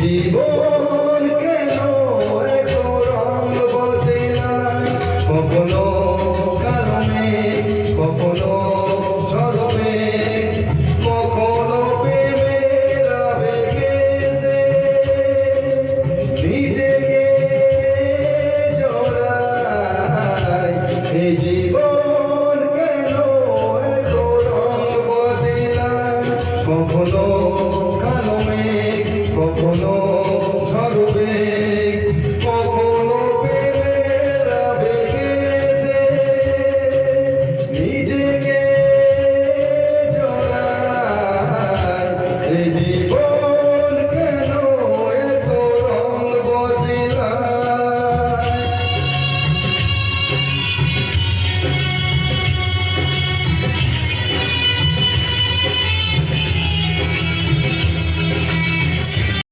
জীবন কেন এত রঙ বদলা কখনো কখনো কালো মেঘ কখনো